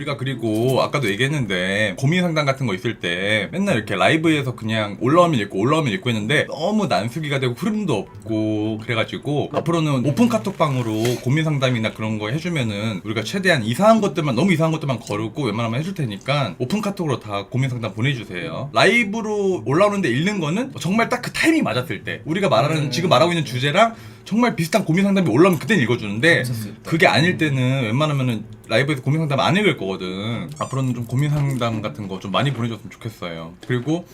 우리가 그리고 아까도 얘기했는데 고민 상담 같은 거 있을 때 맨날 이렇게 라이브에서 그냥 올라오면 읽고 올라오면 읽고 했는데 너무 난수기가 되고 흐름도 없고 그래가지고 앞으로는 오픈 카톡방으로 고민 상담이나 그런 거 해주면은 우리가 최대한 이상한 것들만 너무 이상한 것들만 거르고 웬만하면 해줄 테니까 오픈 카톡으로 다 고민 상담 보내주세요. 라이브로 올라오는데 읽는 거는 정말 딱 그 타이밍 맞았을 때 우리가 말하는 지금 말하고 있는 주제랑 정말 비슷한 고민 상담이 올라오면 그때는 읽어주는데 그게 아닐 때는 웬만하면은 라이브에서 고민 상담 안 읽을 거거든. 앞으로는 좀 고민 상담 같은 거 좀 많이 보내줬으면 좋겠어요. 그리고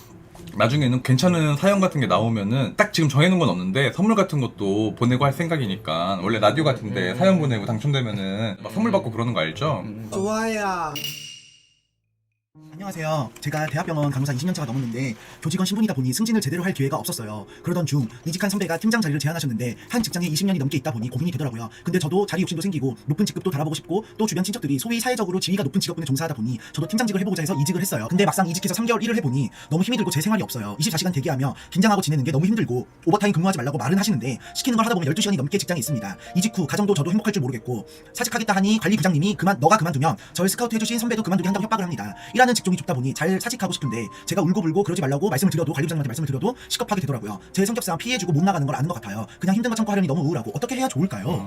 나중에는 괜찮은 사연 같은 게 나오면은 딱 지금 정해놓은 건 없는데 선물 같은 것도 보내고 할 생각이니까 원래 라디오 같은데 사연 보내고 당첨되면은 막 선물 받고 그러는 거 알죠? 좋아요. 안녕하세요. 제가 대학병원 간호사 20년차가 넘었는데 조직원 신분이다 보니 승진을 제대로 할 기회가 없었어요. 그러던 중 이직한 선배가 팀장 자리를 제안하셨는데 한 직장에 20년이 넘게 있다 보니 고민이 되더라고요. 근데 저도 자리 욕심도 생기고 높은 직급도 달아보고 싶고 또 주변 친척들이 소위 사회적으로 지위가 높은 직업군에 종사하다 보니 저도 팀장직을 해보고자 해서 이직을 했어요. 근데 막상 이직해서 3개월 일을 해보니 너무 힘이 들고 제 생활이 없어요. 24시간 대기하며 긴장하고 지내는 게 너무 힘들고 오버타임 근무하지 말라고 말은 하시는데 시키는 걸 하다 보면 12시간이 넘게 직장에 있습니다. 이직 후 가정도 저도 행복할 줄 모르겠고 사직하겠다 하니 관리 부장님이 그만 너가 그만두면 저를 스카우트 해주신 선배도 그만두게 한다고 협박을 합니다. 일하는 직 종이 좁다 보니 잘 사직하고 싶은데 제가 울고불고 그러지 말라고 말씀을 드려도 관리부장님한테 말씀을 드려도 시겁하게 되더라고요. 제 성격상 피해주고 못 나가는 걸 아는 것 같아요. 그냥 힘든 거 참고 하려니 너무 우울하고 어떻게 해야 좋을까요?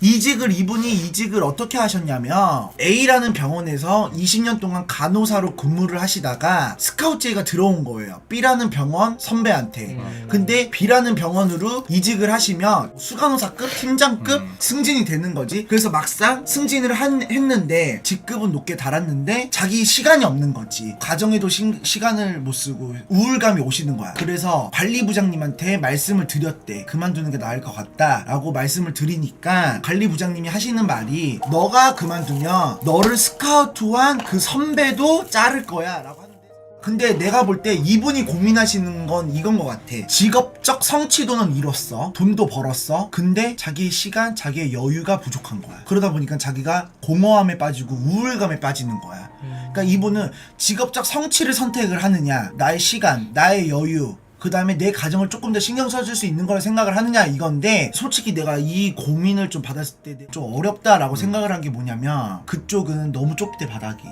이직을 이분이 이직을 어떻게 하셨냐면 A라는 병원에서 20년 동안 간호사로 근무를 하시다가 스카우트제가 들어온 거예요. B라는 병원 선배한테. 근데 B라는 병원으로 이직을 하시면 수간호사급, 팀장급 음. 승진이 되는 거지. 그래서 막상 승진을 한, 했는데 직급은 높게 달았는데 자기 시간이 없는 거지. 가정에도 시, 시간을 못 쓰고 우울감이 오시는 거야. 그래서 관리 부장님한테 말씀을 드렸대. 그만두는 게 나을 것 같다 라고 말씀을 드리니까 관리 부장님이 하시는 말이 너가 그만두면 너를 스카우트한 그 선배도 자를 거야 라고 하는데 근데 내가 볼 때 이분이 고민하시는 건 이건 것 같아. 직업적 성취도는 이뤘어. 돈도 벌었어. 근데 자기의 시간, 자기의 여유가 부족한 거야. 그러다 보니까 자기가 공허함에 빠지고 우울감에 빠지는 거야. 그러니까 이분은 직업적 성취를 선택을 하느냐, 나의 시간, 나의 여유, 그 다음에 내 가정을 조금 더 신경 써줄 수 있는 걸 생각을 하느냐 이건데 솔직히 내가 이 고민을 좀 받았을 때 좀 어렵다라고 생각을 한 게 뭐냐면 그쪽은 너무 좁대 바닥이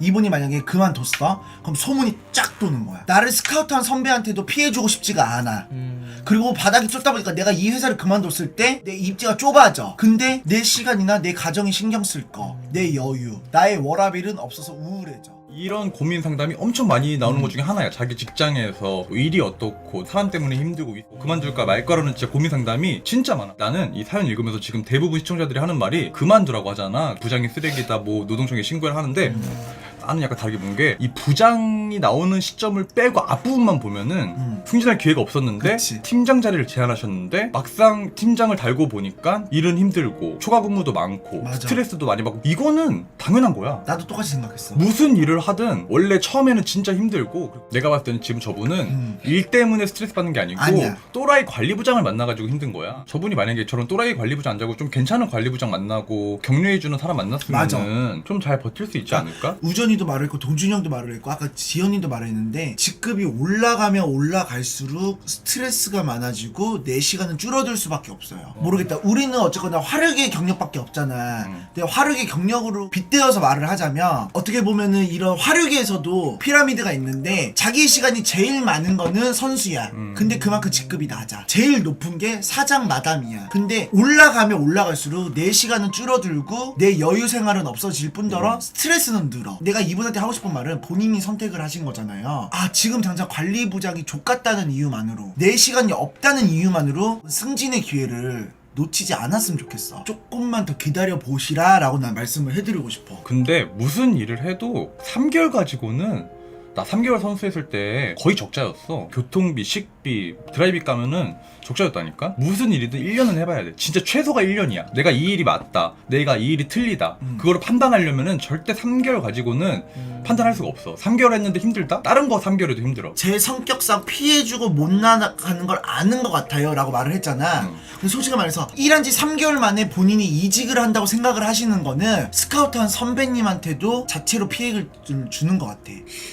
이분이 만약에 그만뒀어 그럼 소문이 쫙 도는 거야. 나를 스카우트한 선배한테도 피해주고 싶지가 않아. 그리고 바닥이 좁다 보니까 내가 이 회사를 그만뒀을 때 내 입지가 좁아져. 근데 내 시간이나 내 가정이 신경 쓸 거 내 여유 나의 워라밸은 없어서 우울해져. 이런 고민 상담이 엄청 많이 나오는 것 중에 하나야. 자기 직장에서 일이 어떻고 사람 때문에 힘들고 있고 그만둘까 말까라는 진짜 고민 상담이 진짜 많아. 나는 이 사연 읽으면서 지금 대부분 시청자들이 하는 말이 그만두라고 하잖아. 부장이 쓰레기다 뭐 노동청에 신고를 하는데 나는 약간 다르게 본 게 이 부장이 나오는 시점을 빼고 앞부분만 보면은 음. 승진할 기회가 없었는데 그치. 팀장 자리를 제안하셨는데 막상 팀장을 달고 보니까 일은 힘들고 초과 근무도 많고 맞아. 스트레스도 많이 받고 이거는 당연한 거야. 나도 똑같이 생각했어 무슨 일을 하든 원래 처음에는 진짜 힘들고 내가 봤을 때는 지금 저분은 음. 일 때문에 스트레스 받는 게 아니고 아니야. 또라이 관리부장을 만나가지고 힘든 거야. 저분이 만약에 저런 또라이 관리부장 안 자고 좀 괜찮은 관리부장 만나고 격려해주는 사람 만났으면 좀잘 버틸 수 있지 않을까? 우전이 도 말을 했고 동준이 형도 말을 했고 아까 지현이도 말을 했는데 직급이 올라가면 올라갈수록 스트레스가 많아지고 내 시간은 줄어들 수밖에 없어요. 모르겠다. 우리는 어쨌거나 화력의 경력밖에 없잖아. 음. 근데 화력의 경력으로 빗대어서 말을 하자면 어떻게 보면은 이런 화력에서도 피라미드가 있는데 자기 시간이 제일 많은 거는 선수야. 음. 근데 그만큼 직급이 낮아. 제일 높은 게 사장 마담이야. 근데 올라가면 올라갈수록 내 시간은 줄어들고 내 여유 생활은 없어질 뿐더러 스트레스는 늘어. 내가 이분한테 하고 싶은 말은 본인이 선택을 하신 거잖아요. 아 지금 당장 관리부장이 족같다는 이유만으로 내 시간이 없다는 이유만으로 승진의 기회를 놓치지 않았으면 좋겠어. 조금만 더 기다려 보시라 라고 난 말씀을 해드리고 싶어. 근데 무슨 일을 해도 3개월 가지고는 나 3개월 선수했을 때 거의 적자였어. 교통비, 식 비, 드라이비 까면은 적자였다니까? 무슨 일이든 1년은 해봐야 돼. 진짜 최소가 1년이야. 내가 이 일이 맞다. 내가 이 일이 틀리다. 음. 그거를 판단하려면은 절대 3개월 가지고는 판단할 수가 없어. 3개월 했는데 힘들다? 다른 거 3개월에도 힘들어. 제 성격상 피해주고 못 나가는 걸 아는 것 같아요 라고 말을 했잖아 음. 근데 솔직히 말해서 일한 지 3개월 만에 본인이 이직을 한다고 생각을 하시는 거는 스카우트한 선배님한테도 자체로 피해를 좀 주는 것 같아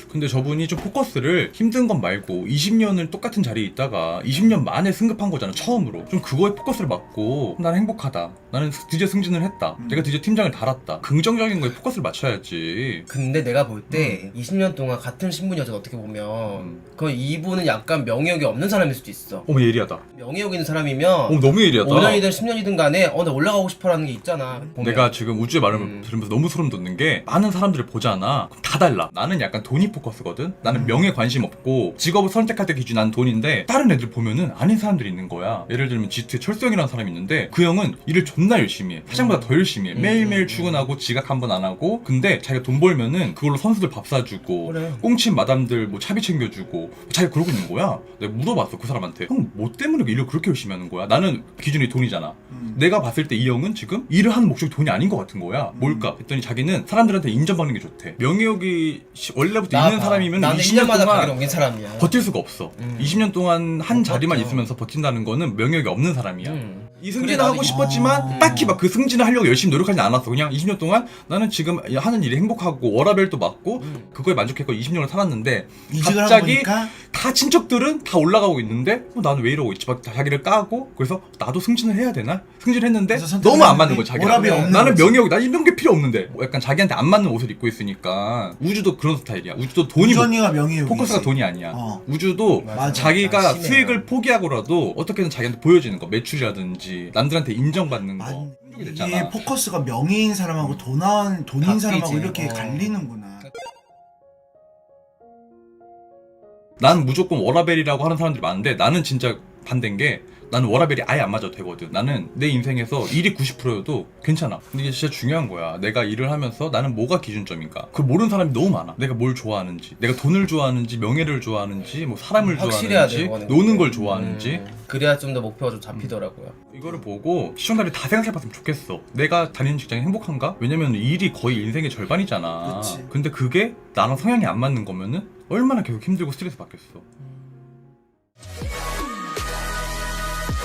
근데 저분이 좀 포커스를 힘든 건 말고 20년을 똑같은 자리에 자리에 있다가 20년 만에 승급한 거잖아 처음으로 좀 그거에 포커스를 맞고 나는 행복하다 나는 드디어 승진을 했다 음. 내가 드디어 팀장을 달았다 긍정적인 거에 포커스를 맞춰야지 근데 내가 볼 때 20년 동안 같은 신분이어서 어떻게 보면 음. 그 이분은 약간 명예욕이 없는 사람일 수도 있어. 어머 예리하다 명예욕 있는 사람이면 어머 너무 예리하다 5년이든 10년이든 간에 어, 나 올라가고 싶어라는 게 있잖아. 보면. 내가 지금 우주의 말을 음. 들으면서 너무 소름 돋는 게 많은 사람들을 보잖아 그럼 다 달라 나는 약간 돈이 포커스거든 나는 음. 명예 관심 없고 직업을 선택할 때 기준 난 돈인데 다른 애들 보면은 아닌 사람들이 있는 거야 예를 들면 G2에 철수형이라는 사람이 있는데 그 형은 일을 존나 열심히 해 사장보다 더 열심히 해 음. 매일매일 음. 출근하고 지각 한 번 안 하고 근데 자기가 돈 벌면은 그걸로 선수들 밥 사주고 그래. 꽁친 마담들 뭐 차비 챙겨주고 자기가 그러고 있는 거야 내가 물어봤어 그 사람한테 형 뭐 때문에 일을 그렇게 열심히 하는 거야 나는 기준이 돈이잖아 음. 내가 봤을 때 이 형은 지금 일을 하는 목적이 돈이 아닌 것 같은 거야. 뭘까? 했더니 자기는 사람들한테 인정받는 게 좋대. 명예욕이 시- 원래부터 나 있는 봐. 사람이면 나는 20년 1년마다 가게를 동안 옮긴 사람이야. 버틸 수가 없어. 음. 20년 동안 한못 자리만 버텨. 있으면서 버틴다는 거는 명예욕이 없는 사람이야. 음. 이 승진을 하고 싶었지만 이- 딱히 막 그 승진을 하려고 열심히 노력하지 않았어. 그냥 20년 동안 나는 지금 하는 일이 행복하고 워라벨도 맞고 음. 그거에 만족했고 20년을 살았는데 이직을 하고 갑자기 보니까 다 친척들은 다 올라가고 있는데 어, 나는 왜 이러고 있지? 막 자기를 까고 그래서 나도 승진을 해야 되나? 승진했는데 그래서 선택을 너무 안 맞는 거야 했는데 자기랑 워라밸이 없는 나는 거지. 명예욕 나 이런 게 필요 없는데 뭐 약간 자기한테 안 맞는 옷을 입고 있으니까 우주도 그런 스타일이야 우주도 돈이 뭐- 우전이가 명예욕이 포커스가 돈이 아니야 어. 우주도 맞아. 자기가 아, 심해요. 수익을 포기하고라도 어떻게든 자기한테 보여지는 거 매출이라든지 남들한테 인정받는 거 맞- 이게 이게 됐잖아 포커스가 명예인 사람하고 돈한 돈인 바뀌지. 사람하고 이렇게 어. 갈리는구나. 난 무조건 워라벨이라고 하는 사람들이 많은데 나는 진짜 반대인 게 나는 워라벨이 아예 안 맞아도 되거든. 나는 내 인생에서 일이 90%여도 괜찮아. 근데 이게 진짜 중요한 거야. 내가 일을 하면서 나는 뭐가 기준점인가? 그걸 모르는 사람이 너무 많아. 내가 뭘 좋아하는지, 내가 돈을 좋아하는지, 명예를 좋아하는지, 뭐 사람을 확실해야 돼. 좋아하는지, 그거는. 노는 걸 좋아하는지. 음. 그래야 좀 더 목표가 좀 잡히더라고요. 이거를 보고 시청자들이 다 생각해봤으면 좋겠어. 내가 다니는 직장이 행복한가? 왜냐면 일이 거의 인생의 절반이잖아. 그치. 근데 그게 나랑 성향이 안 맞는 거면은 얼마나 계속 힘들고 스트레스 받겠어.